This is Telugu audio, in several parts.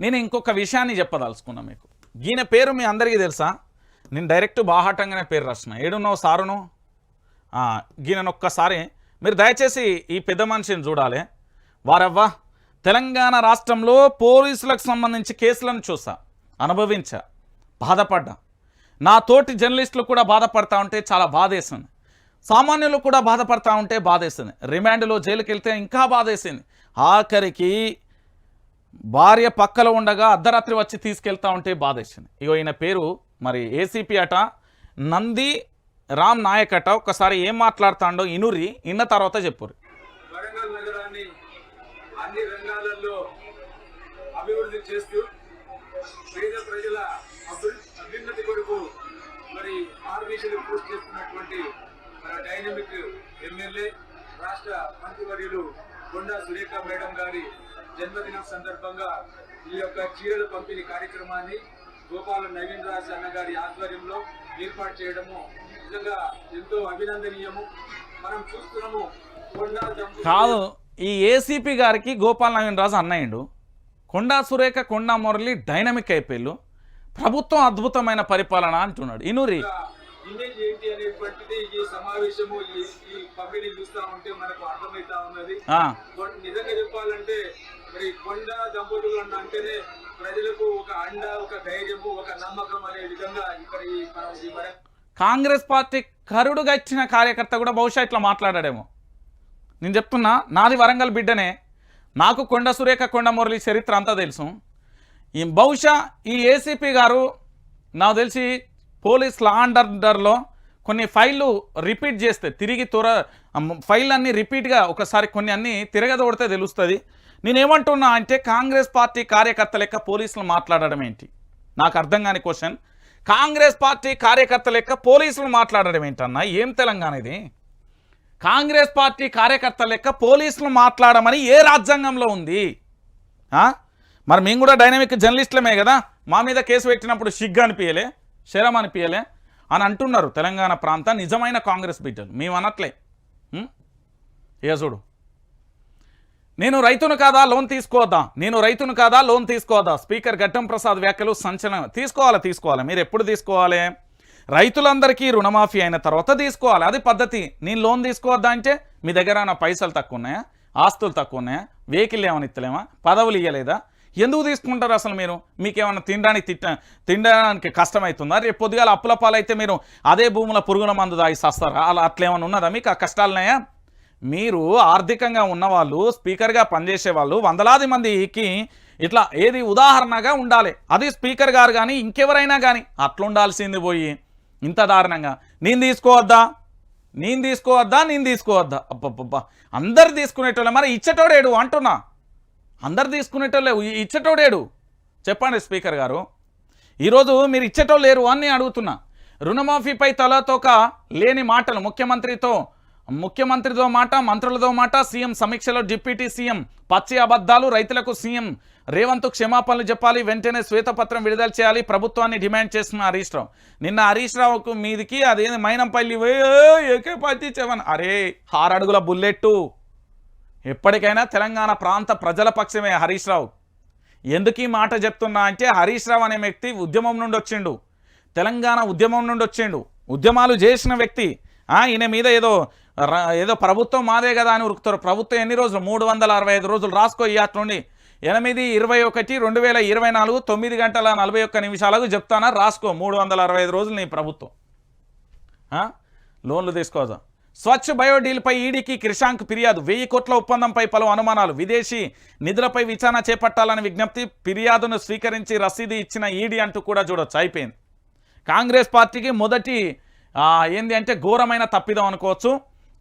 నేను ఇంకొక విషయాన్ని చెప్పదలుచుకున్నా మీకు. ఈయన పేరు మీ అందరికీ తెలుసా? నేను డైరెక్ట్ బాహాటంగానే పేరు రాసిన ఏడున్నావు సారును? ఈయనను ఒక్కసారి మీరు దయచేసి ఈ పెద్ద మనిషిని చూడాలి. వారవ్వా తెలంగాణ రాష్ట్రంలో పోలీసులకు సంబంధించి కేసులను చూసా. అనుభవించా. బాధపడ్డా. నా తోటి జర్నలిస్టులు కూడా బాధపడతా ఉంటే చాలా బాధేసింది. సామాన్యులు కూడా బాధపడతా ఉంటే బాధేసింది. రిమాండ్లో జైలుకి వెళ్తే ఇంకా బాధేసింది. ఆఖరికి భార్య పక్కలో ఉండగా అర్ధరాత్రి వచ్చి తీసుకెళ్తా ఉంటే బాధేసింది. ఇగో ఈయన పేరు మరి ఏసీపీ అట. నంది రామ్ నాయక్ అట. ఒక్కసారి ఏం మాట్లాడుతాడో ఇనురి ఇన్న తర్వాత చెప్పుర్రి. వరంగల్ నగరాన్ని అన్ని రంగాలలో అభివృద్ధి చేస్తూ పేద ప్రజల అభ్యున్నతి కొరకు మరి పూర్తి చేస్తున్నటువంటి మన డైనమిక్ ఎమ్మెల్యే రాష్ట్ర మంత్రివర్యులు కొండా సురేఖ మేడం గారి జన్మదినం సందర్భంగా ఈ యొక్క చీరల పంపిణీ కార్యక్రమాన్ని గోపాల నవీన్ రాజ్ అన్న గారి ఆధ్వర్యంలో ఏర్పాటు చేయడము నిజంగా ఎంతో అభినందనీయము. మనం చూస్తున్నాము కాదు ఈ ఏసీపీ గారికి గోపాల్ నవీన్ రాజు అన్నయ్యుడు. కొండా సురేఖ కొండా మురళి డైనమిక్ అయిపోయిల్లు ప్రభుత్వం అద్భుతమైన పరిపాలన అంటున్నాడు. ఇనురి ఇమేజ్ ఏంటి అనేటువంటిది ఈ సమావేశము ఈ పంపిణీ చూస్తా ఉంటే మనకు అర్థమవుతా ఉన్నది. నిజంగా చెప్పాలంటే మరి కొండ దంపతులు అంటేనే ప్రజలకు ఒక అండ ఒక ధైర్యము ఒక నమ్మకం అనే విధంగా ఇక్కడ ఈ కాంగ్రెస్ పార్టీ కరుడుగా ఇచ్చిన కార్యకర్త కూడా బహుశా ఇట్లా మాట్లాడాడేమో. నేను చెప్తున్నా నాది వరంగల్ బిడ్డనే. నాకు కొండ సురేఖ కొండ మురళి చరిత్ర అంతా తెలుసు. ఈ బహుశా ఈ ఏసీపీ గారు నాకు తెలిసి పోలీస్ లా అండ్ ఆర్డర్లో కొన్ని ఫైళ్ళు రిపీట్ చేస్తే తిరిగి త్వర ఫైల్ అన్ని రిపీట్గా ఒకసారి కొన్ని అన్ని తిరగదోడితే తెలుస్తుంది. నేనేమంటున్నా అంటే కాంగ్రెస్ పార్టీ కార్యకర్త లెక్క పోలీసులు మాట్లాడడం ఏంటి? నాకు అర్థం కాని క్వశ్చన్ కాంగ్రెస్ పార్టీ కార్యకర్త లెక్క పోలీసులు మాట్లాడడం ఏంటన్నా? ఏం తెలంగాణ ఇది? కాంగ్రెస్ పార్టీ కార్యకర్త లెక్క పోలీసులు మాట్లాడమని ఏ రాజ్యాంగంలో ఉంది? మరి మేము కూడా డైనమిక్ జర్నలిస్టులమే కదా. మా మీద కేసు పెట్టినప్పుడు సిగ్గు అనిపించలే శరం అనిపించలే అని అంటున్నారు తెలంగాణ ప్రాంత నిజమైన కాంగ్రెస్ బిడ్డలు. మేము అనట్లే. ఉం? చూడు. నేను రైతును కాదా లోన్ తీసుకోవద్దా నేను రైతును కాదా లోన్ తీసుకోవద్దా స్పీకర్ ఘట్టం ప్రసాద్ వ్యాఖ్యలు సంచలనం తీసుకోవాలి తీసుకోవాలి? మీరు ఎప్పుడు తీసుకోవాలి? రైతులందరికీ రుణమాఫీ అయిన తర్వాత తీసుకోవాలి. అది పద్ధతి. నేను లోన్ తీసుకోవద్దా అంటే మీ దగ్గర నా పైసలు తక్కువ ఉన్నాయా? ఆస్తులు తక్కువ ఉన్నాయా? వెహికల్ ఏమైనా ఇస్తలేమా పదవులు ఇవ్వలేదా ఎందుకు తీసుకుంటారు అసలు మీరు? మీకేమైనా తినడానికి తిట్ట తినడానికి కష్టమవుతుందా రేపు పొద్దుగాల అప్పుల పాలైతే మీరు అదే భూముల పురుగుల మందు దాగి సస్తారా? అలా అట్లేమైనా ఉన్నదా మీకు? ఆ కష్టాలున్నాయా? మీరు ఆర్థికంగా ఉన్నవాళ్ళు స్పీకర్గా పనిచేసే వాళ్ళు వందలాది మందికి ఇట్లా ఏది ఉదాహరణగా ఉండాలి. అది స్పీకర్ గారు కానీ ఇంకెవరైనా కానీ అట్లుండాల్సింది పోయి ఇంత దారుణంగా. నేను తీసుకోవద్దా? నేను తీసుకోవద్దా? నేను తీసుకోవద్దా? అబ్బబ్బబ్బా! అందరు తీసుకునేటోళ్ళే. మరి ఇచ్చేటోడేడు అంటున్నా. అందరు తీసుకునేటోళ్ళే ఇచ్చేటోడేడు చెప్పండి స్పీకర్ గారు. ఈరోజు మీరు ఇచ్చేటోళ్ళు లేరు అని అడుగుతున్నా. రుణమాఫీపై తలతోక లేని మాటలు ముఖ్యమంత్రితో ముఖ్యమంత్రితో మాట మంత్రులతో మాట సీఎం సమీక్షలో డిప్యూటీ సీఎం పచ్చి అబద్ధాలు రైతులకు సీఎం రేవంత్ క్షమాపణలు చెప్పాలి వెంటనే శ్వేతపత్రం విడుదల చేయాలి ప్రభుత్వాన్ని డిమాండ్ చేస్తున్న హరీష్ రావు. నిన్న హరీష్ రావుకు మీదికి అదేంది మైనంపల్లి "ఏ, ఏకే పత్తి చెవన్ అరే ఆరడుగుల బుల్లెట్టు. ఎప్పటికైనా తెలంగాణ ప్రాంత ప్రజల పక్షమే హరీష్ రావు. ఎందుకు ఈ మాట చెప్తున్నా అంటే హరీష్ రావు అనే వ్యక్తి ఉద్యమం నుండి వచ్చిండు. తెలంగాణ ఉద్యమం నుండి వచ్చిండు. ఉద్యమాలు చేసిన వ్యక్తి. ఈయన మీద ఏదో ఏదో ప్రభుత్వం మాదే కదా అని ఉరుకుతారు. ప్రభుత్వం ఎన్ని రోజులు? మూడు వందల అరవై ఐదు రోజులు రాసుకో ఈ నుండి. ఎనిమిది ఇరవై ఒకటి రెండు వేల ఇరవై నాలుగు తొమ్మిది గంటల నలభై ఒక్క నిమిషాలకు చెప్తానా? రాసుకో. మూడు వందల అరవై ఐదు రోజులు నీ ప్రభుత్వం. లోన్లు తీసుకోదా స్వచ్ఛ బయోడీల్పై ఈడీకి క్రిషాంక్ ఫిర్యాదు. వెయ్యి కోట్ల ఒప్పందంపై పలు అనుమానాలు. విదేశీ నిధులపై విచారణ చేపట్టాలని విజ్ఞప్తి. ఫిర్యాదును స్వీకరించి రసీదు ఇచ్చిన ఈడీ అంటూ కూడా చూడొచ్చు. అయిపోయింది. కాంగ్రెస్ పార్టీకి మొదటి ఏంది అంటే ఘోరమైన తప్పిదం అనుకోవచ్చు.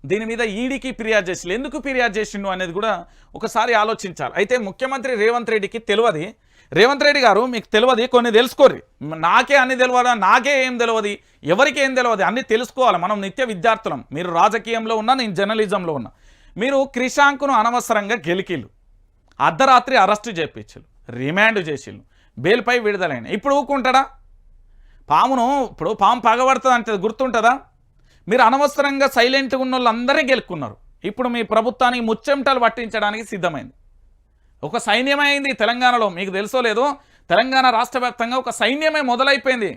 దీని మీద ఈడీకి ఫిర్యాదు చేసిండు. ఎందుకు ఫిర్యాదు చేసిండు అనేది కూడా ఒకసారి ఆలోచించాలి. అయితే ముఖ్యమంత్రి రేవంత్ రెడ్డికి తెలియదు. రేవంత్ రెడ్డి గారు మీకు తెలియదు కొన్ని తెలుసుకోరు నాకే అన్ని తెలియదు నాకే ఏం తెలియదు ఎవరికి ఏం తెలియదు అన్ని తెలుసుకోవాలి. మనం నిత్య విద్యార్థులం. మీరు రాజకీయంలో ఉన్నా నేను జర్నలిజంలో ఉన్నా. మీరు క్రిషాంక్ను అనవసరంగా గెలికిళ్ళు అర్ధరాత్రి అరెస్టు చేపించారు రిమాండ్ చేసిళ్ళు బెయిల్పై విడుదలైన ఇప్పుడు ఊకుంటాడా? పామును ఇప్పుడు పాము పగబడుతుంది అంటే గుర్తుంటుందా? మీరు అనవసరంగా సైలెంట్గా ఉన్న వాళ్ళందరినీ గెలుక్కున్నారు. ఇప్పుడు మీ ప్రభుత్వానికి ముచ్చెమటలు పట్టించడానికి సిద్ధమైంది. ఒక సైన్యమే అయింది తెలంగాణలో. మీకు తెలుసో లేదో? తెలంగాణ రాష్ట్ర ఒక సైన్యమే మొదలైపోయింది.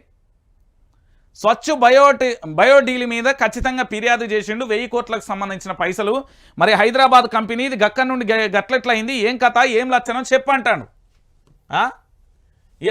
స్వచ్ఛ బయోటి బయోడీల్ మీద ఖచ్చితంగా ఫిర్యాదు చేసిండు వెయ్యి కోట్లకు సంబంధించిన పైసలు. మరి హైదరాబాద్ కంపెనీ ఇది గక్క నుండి గట్లెట్లయింది? ఏం కథ? ఏం లచ్చనం చెప్పంటాడు